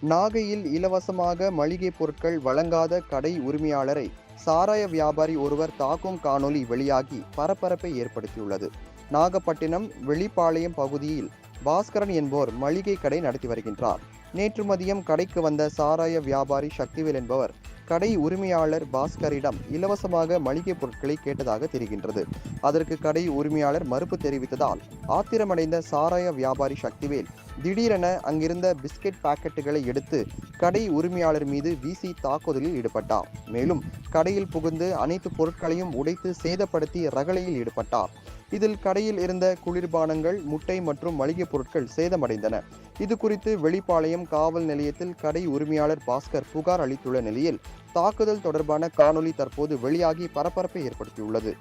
நாகையில் இலவசமாக மளிகை பொருட்கள் வழங்காத கடை உரிமையாளரை சாராய வியாபாரி ஒருவர் தாக்கும் காணொலி வெளியாகி பரபரப்பை ஏற்படுத்தியுள்ளது. நாகப்பட்டினம் வெளிப்பாளையம் பகுதியில் பாஸ்கரன் என்போர் மளிகை கடை நடத்தி வருகின்றார். நேற்று மதியம் கடைக்கு வந்த சாராய வியாபாரி சக்திவேல் என்பவர் கடை உரிமையாளர் பாஸ்கரிடம் இலவசமாக மளிகைப் பொருட்களை கேட்டதாக தெரிகின்றது. அதற்கு கடை உரிமையாளர் மறுப்பு தெரிவித்ததால் ஆத்திரமடைந்த சாராய வியாபாரி சக்திவேல் திடீரென அங்கிருந்த பிஸ்கெட் பாக்கெட்டுகளை எடுத்து கடை உரிமையாளர் மீது வீசி தாக்குதலில் ஈடுபட்டார். மேலும் கடையில் புகுந்து அனைத்து பொருட்களையும் உடைத்து சேதப்படுத்தி ரகளையில் ஈடுபட்டார். இதில் கடையில் இருந்த குளிர்பானங்கள் முட்டை மற்றும் மளிகைப் பொருட்கள் சேதமடைந்தன. இது குறித்து வெளிப்பாளையம் காவல் நிலையத்தில் கடை உரிமையாளர் பாஸ்கர் புகார் அளித்துள்ள நிலையில் தாக்குதல் தொடர்பான காணொலி தற்போது வெளியாகி பரபரப்பை ஏற்படுத்தியுள்ளது.